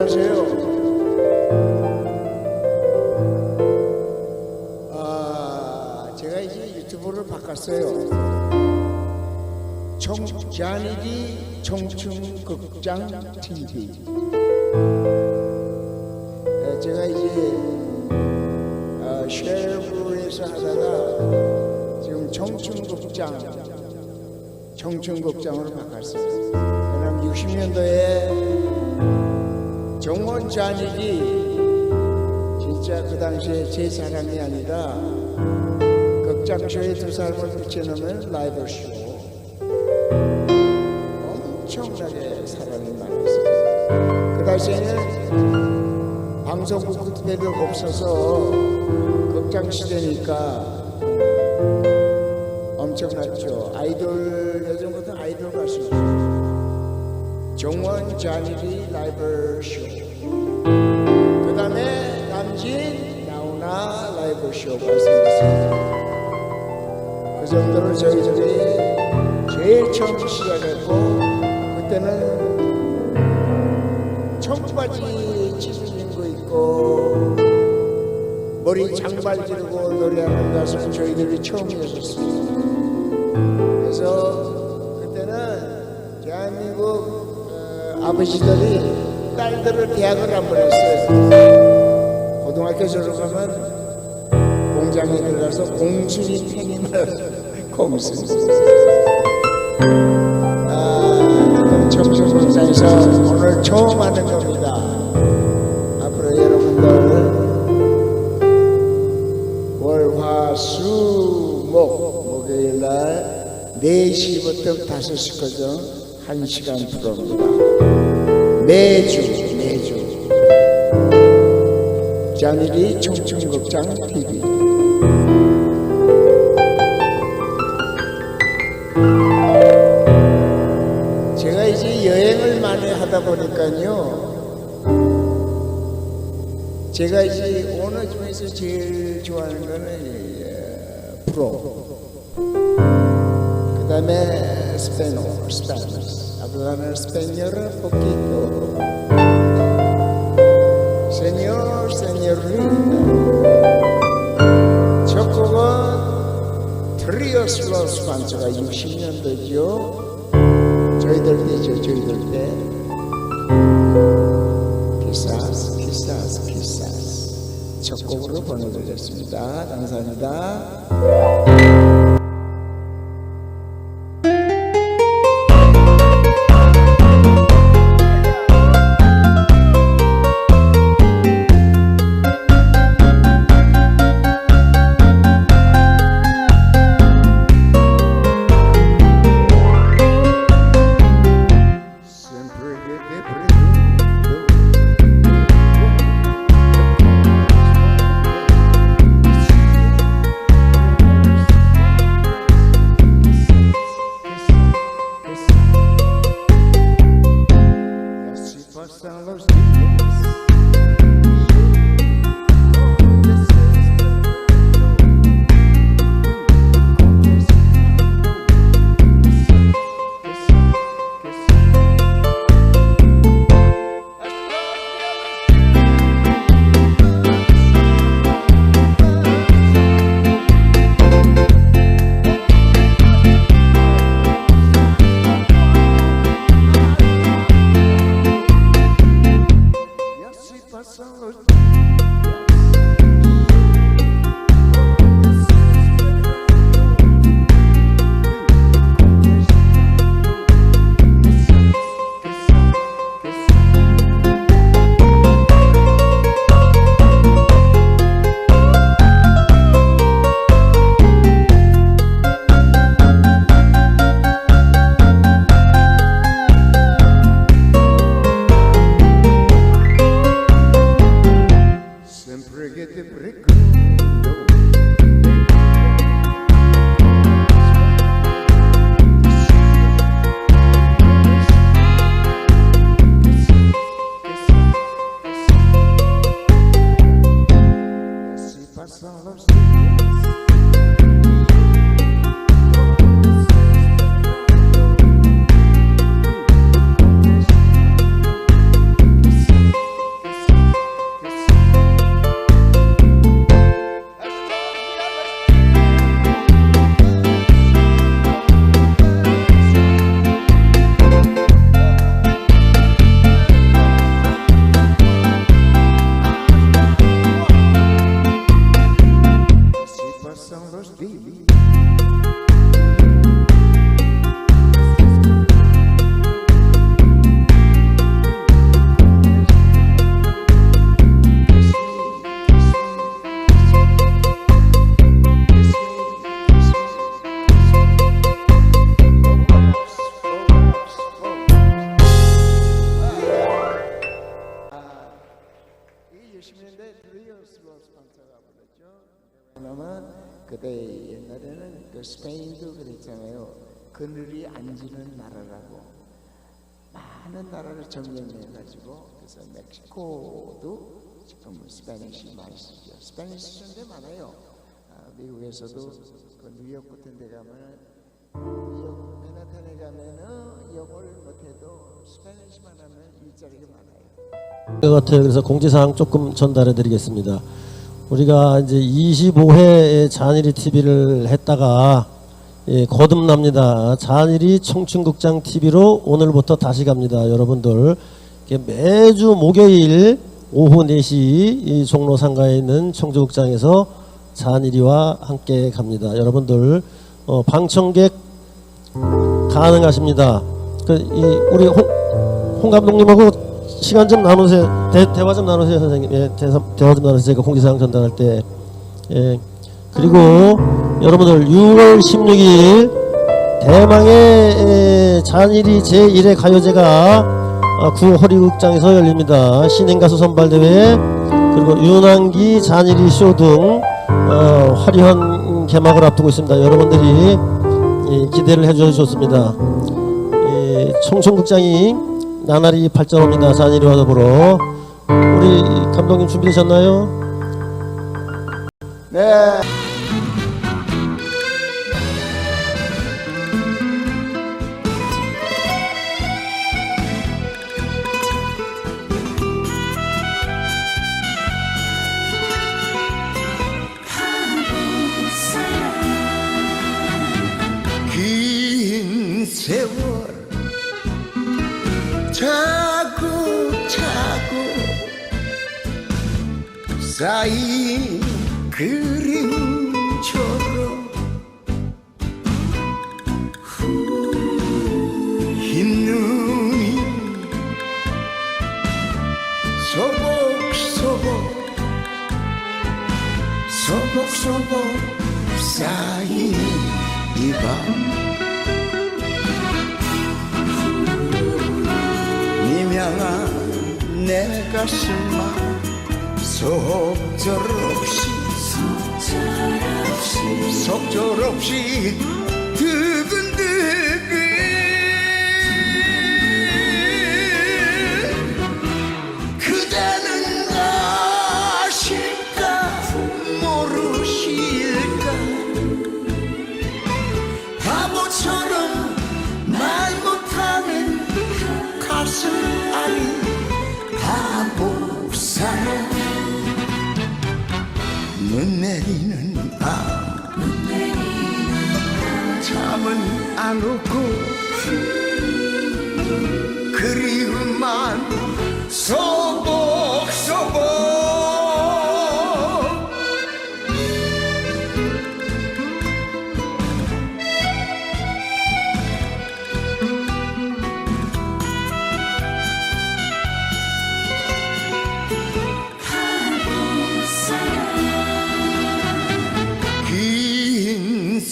안녕하세요. 아, 제가 이제 유튜브를 바꿨어요. 청 자니기 청춘극장 TV. 네, 제가 이제 아, 쉐프에서 하다가 지금 청춘극장 청춘극장으로 바꿨어요. 그럼 60년도에 정원 잔익이 진짜 그 당시에 제 사랑이 아니라 극장쇼에 두 사람을 붙여놓으면 라이브 쇼 엄청나게 사랑이 많았어요. 그 당시에는 방송국 그대로 없어서 극장 시대니까 엄청났죠. 아이돌 정원 잔일이 라이브 쇼. 그 다음에 남진 나오나 라이브 쇼가 있었습니다. 그 정도로 저희들이 제일 처음 시작했고 그때는 청바지 찢어진 거 있고 머리 장발 지르고 노래하는 가수는 저희들이 처음이었었습니다. 그래서 아버지들이 딸들을 대학을 안 보냈어요. 고등학교 졸업하면 공장에 들어가서 공순이 팽임을 공순. 아, 청춘공장에서 오늘 처음 하는 겁니다. 앞으로 여러분들 월화수목 목요일 날 4시부터 5시까지 1시간 프로입니다. 매주 매주. 장일이 청춘극장 TV. 제가 이제 여행을 많이 하다 보니까요 제가 이제 오너 중에서 제일 좋아하는 거는 이, 어, 프로. 그 다음에 스페인어 스페니스 hablar español un poquito. Señor señorita 첫 곡은 트리오스 로스 반주가 60년도죠 저희들 때죠 저희들 때 키사스 키사스 첫 곡으로 보내드렸습니다 감사합니다 그늘이 안 지는 나라라고 많은 나라를 점령해 가지고 그래서 멕시코도 지금 스페니시 많이 쓰죠. 스페니시 쓰는 데 많아요. 아, 미국에서도 그 뉴욕 같은 데 가면은 뉴욕 맨하탄에 가면은 영어를 못해도 스페니시만 하면 일자리가 많아요. 것 같아요. 그래서 공지사항 조금 전달해 드리겠습니다. 우리가 이제 25회 잔일이 TV를 했다가 예, 거듭납니다. 잔일이 청춘극장 TV로 오늘부터 다시 갑니다. 여러분들 매주 목요일 오후 4시 이 종로 상가에 있는 청주극장에서 잔일이와 함께 갑니다. 여러분들 어, 방청객 가능하십니다. 그, 이, 우리 홍, 홍 감독님하고 시간 좀 나누세요. 대, 대화 좀 나누세요, 선생님. 예, 대화, 대화 좀 나누세요. 그 공지사항 전달할 때. 예. 그리고 여러분들 6월 16일 대망의 에, 잔일이 제1회 가요제가 아, 구 허리극장에서 열립니다. 신인 가수 선발 대회 그리고 윤한기 잔일이 쇼등 어, 화려한 개막을 앞두고 있습니다. 여러분들이 예, 기대를 해주셔서 좋습니다. 예, 나날이 발전합니다. 잔일이와 더불어 우리 감독님 준비되셨나요? 네. 쌓인 그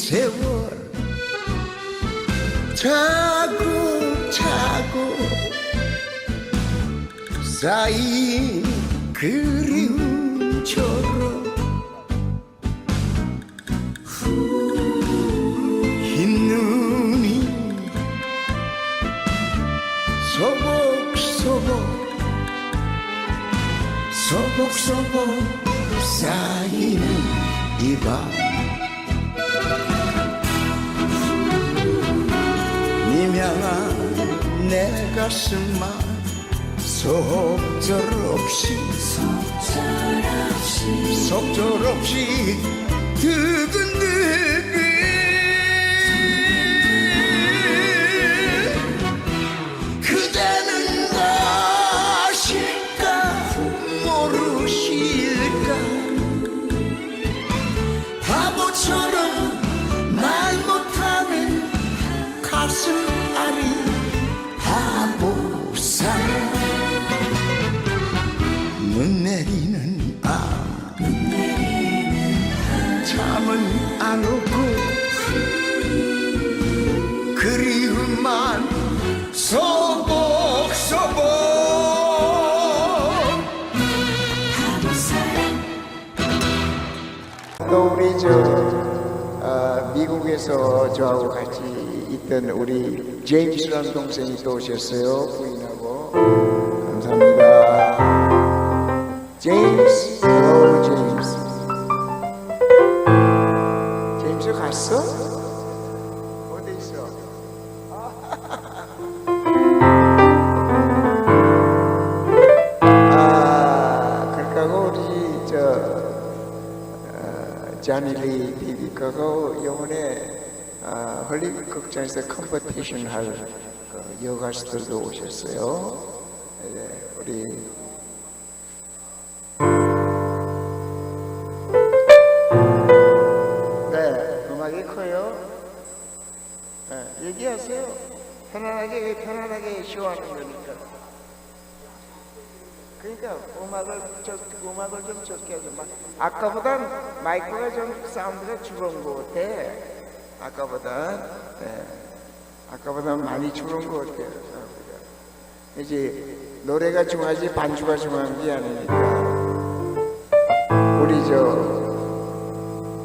세월. 차고차고 쌓인 그리움처럼 흰 눈이 소복소복 소복소복 쌓이는 이밤 내 가슴만 속절없이 속절없이 두근두근 미국에서 저하고 같이 있던 우리 제임스라는 동생이 또 오셨어요. 부인하고 감사합니다. 제임스, 자니리 비비카가 이번에 아, 헐리우드 극장에서 컴퍼티션 할 그 여가수들도 오셨어요. 네, 우리 네, 음악이 커요. 네, 얘기하세요. 편안하게 편안하게 쇼하는 거니까. 그러니까 음악을 적, 음악을 좀 적게 하죠. 막 아까보단 마이크가 좀 사운드가 줄은 것 같아. 아까보다 네. 아까보다 많이 줄은 것 같아요. 이제 노래가 중요하지 반주가 중요한 게 아니니까. 우리 저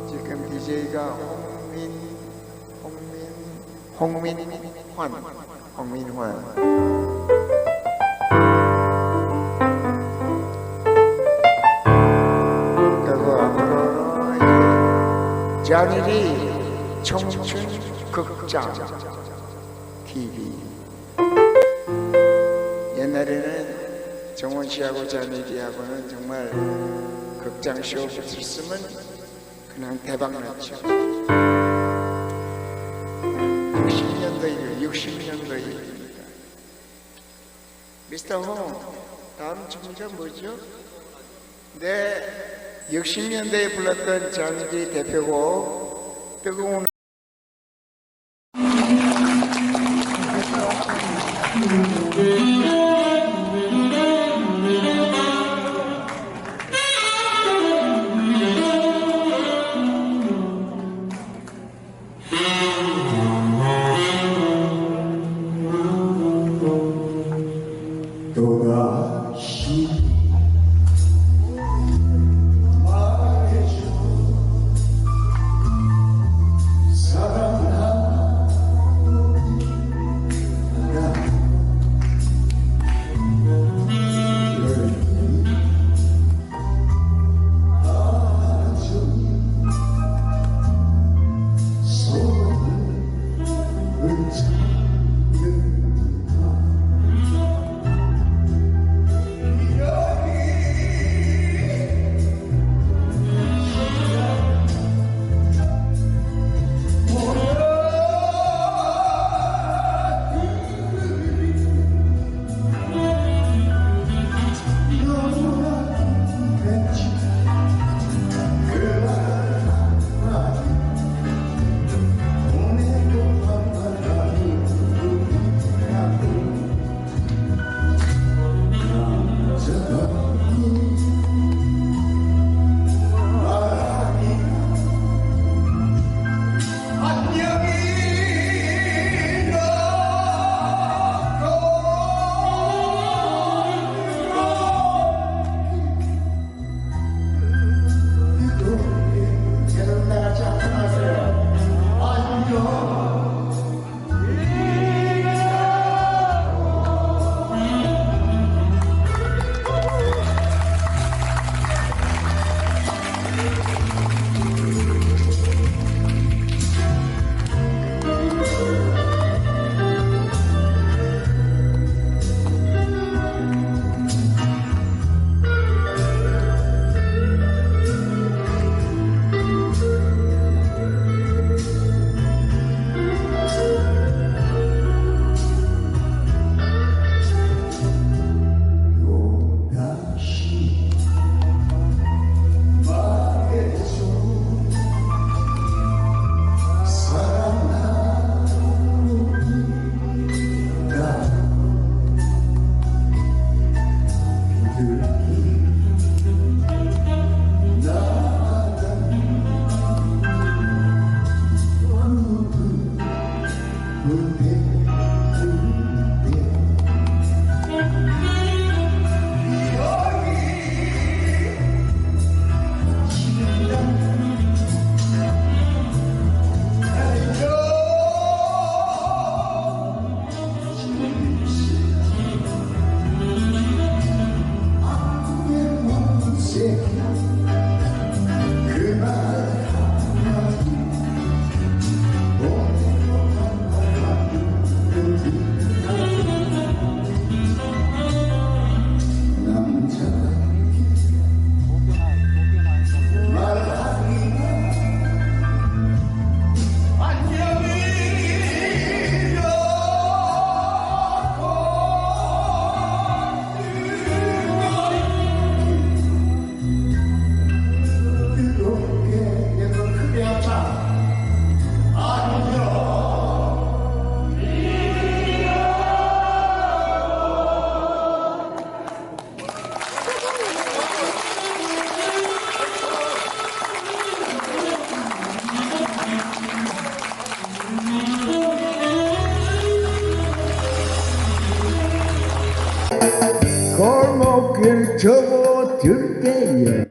지금 DJ가 홍민 홍민 홍민환 홍민환 잔일이 청춘 극장 TV 옛날에는 정원 씨하고 잔일이하고는 정말 극장 쇼 붙였으면 그냥 대박 났죠. 60년대 60년대 일입니다. 미스터 홍 다음 주문자 뭐죠? 네, 60년대에 불렀던 장기 대표곡 뜨거운 또 줄게요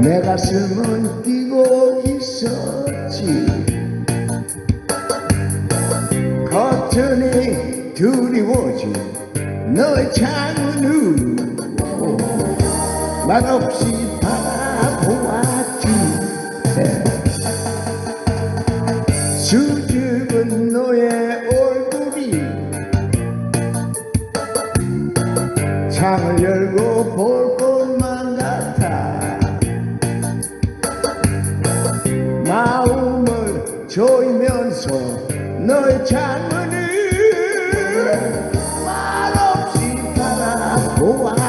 내 가슴은 뛰고 있었지. 커튼이 두리워지 너의 창문으로. 말없이 法は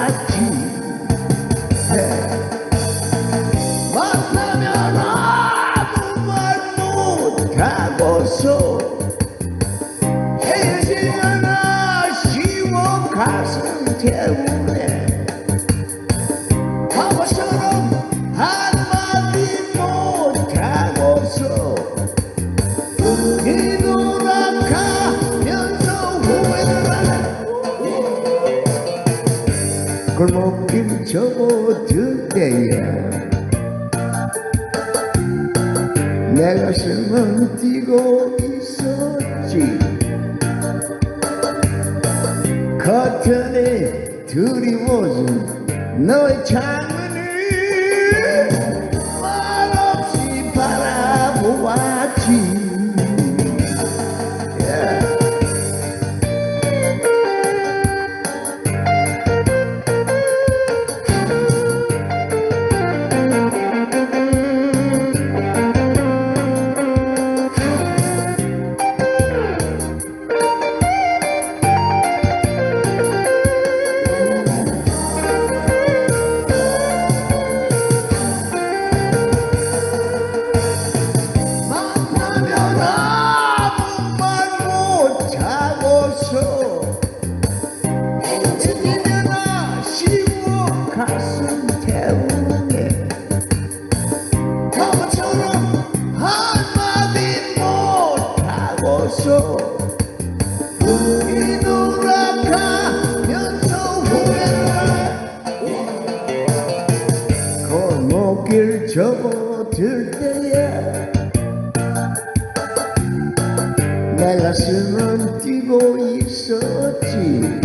내 가슴은 뛰고 있었지.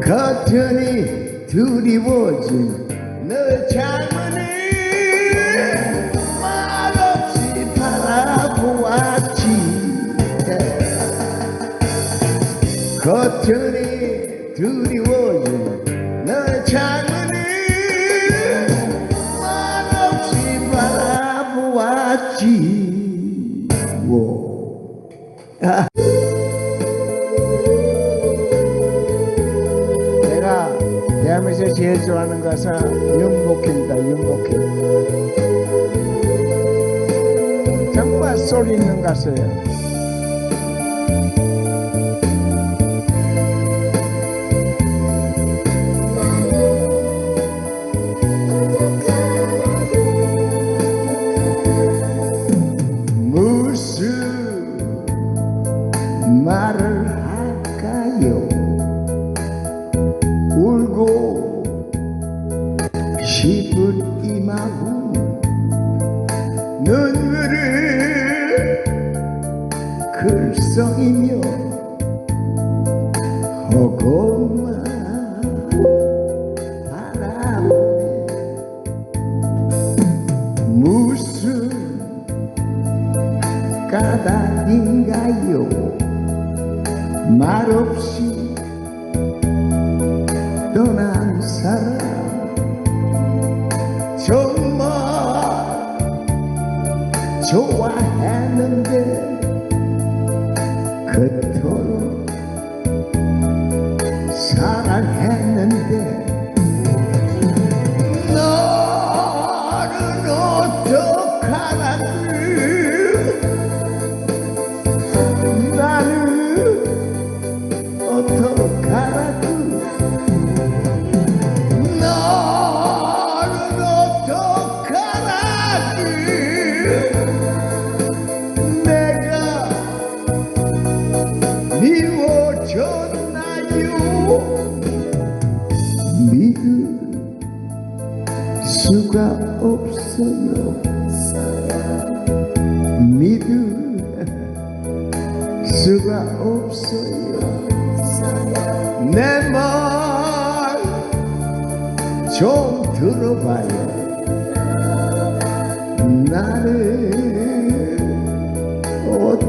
커튼이 두리워진 너 창문을 말없이 바라보았지. 네. 커튼이 감사 영복입니다 영복해 정말 소리 있는 가수예요.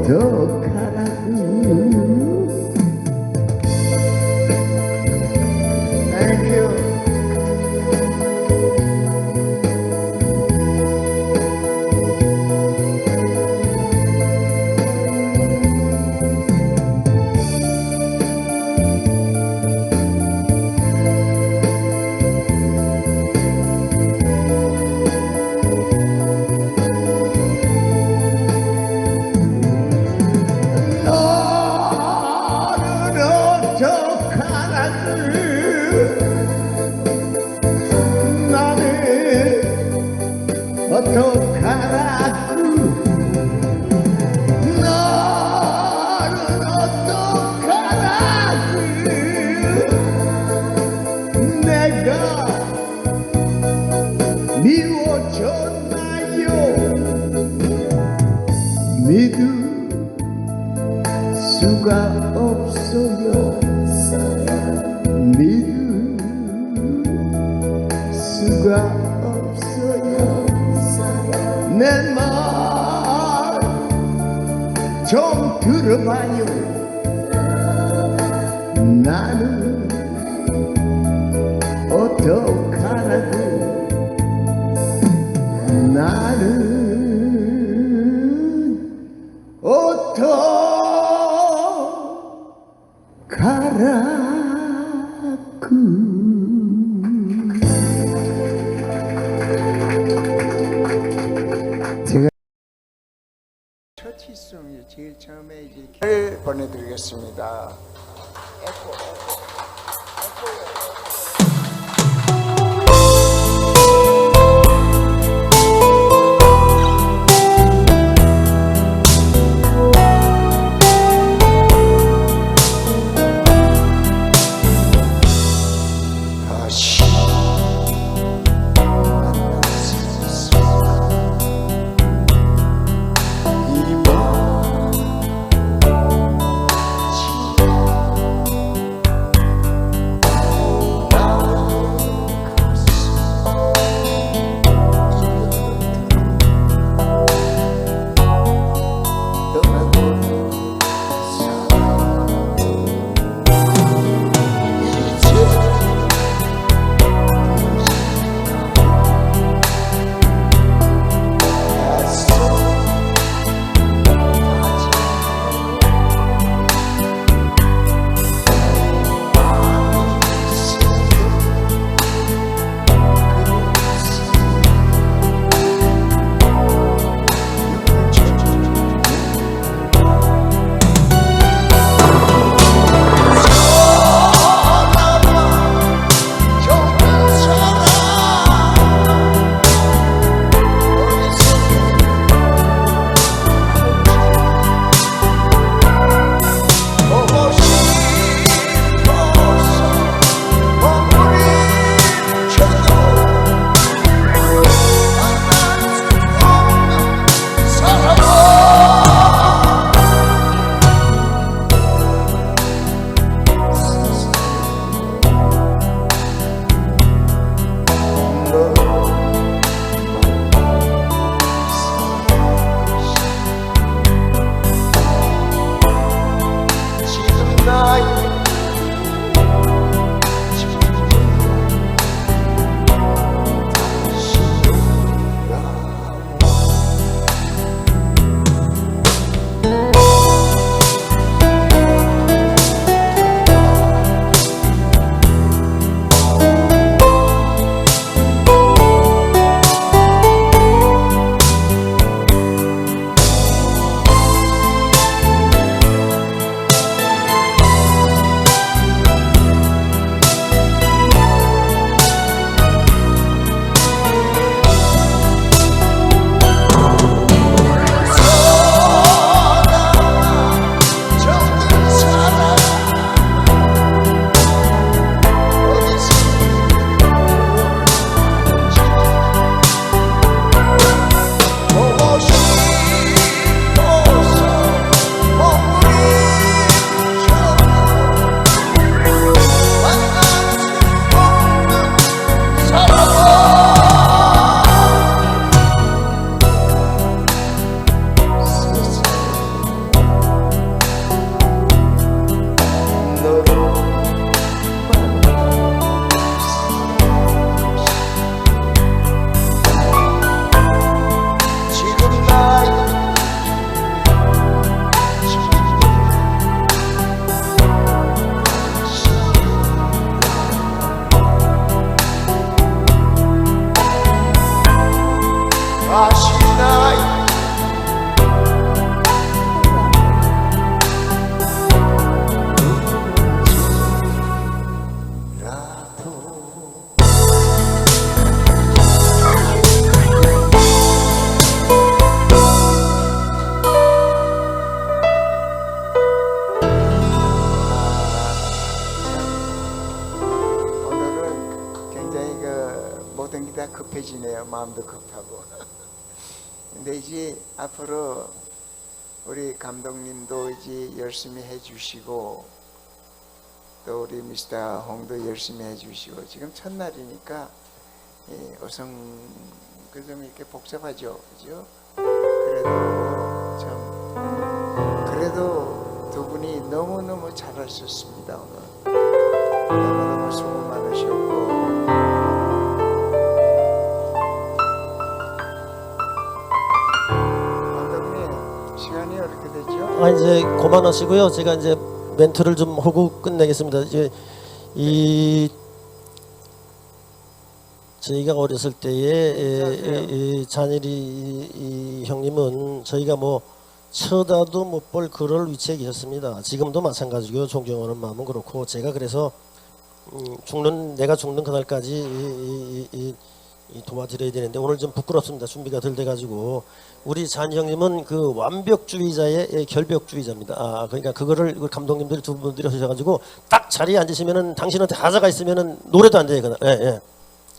took 수가 없어요. 믿을 수가 없어요. 내 말 좀 들어봐요. 마음도 급하고. 근데 이제 앞으로 우리 감독님도 이제 열심히 해주시고 또 우리 미스터 홍도 열심히 해주시고 지금 첫날이니까 예, 우선 그좀 이렇게 복잡하죠, 그죠? 그래도 참 그래도 두 분이 너무 너무 잘하셨습니다 오늘. 너무 너무 수고 많으셨고 아 이제 그만하시고요. 제가 이제 멘트를 좀 하고 끝내겠습니다. 이제 이 저희가 어렸을 때에 이 잔일이 형님은 저희가 뭐 쳐다도 못 볼 그럴 위치에 계셨습니다. 지금도 마찬가지고요. 존경하는 마음은 그렇고 제가 그래서 음, 죽는 내가 죽는 그날까지 이, 이, 이, 이 도와드려야 되는데 오늘 좀 부끄럽습니다. 준비가 덜 돼가지고 우리 잔 형님은 그 완벽주의자의 예, 결벽주의자입니다. 아 그러니까 그거를 그 감독님들이 두 분들이 하셔가지고 딱 자리에 앉으시면은 당신한테 하자가 있으면은 노래도 안 돼요. 그냥 예, 예.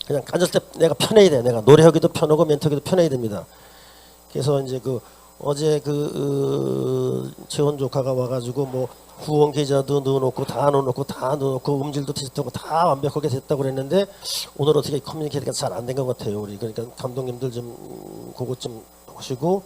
그냥 앉을 때 내가 편해야 돼. 내가 노래하기도 편하고 멘트하기도 편해야 됩니다. 그래서 이제 그 어제 그 어, 최원 조카가 와가지고 뭐 후원 계좌도 넣어놓고 다 넣어놓고 다 넣어놓고 음질도 테스트하고 다 완벽하게 됐다고 그랬는데 오늘 어떻게 커뮤니케이트가 잘 안 된 것 같아요 우리. 그러니까 감독님들 좀 음, 그것 좀 하시고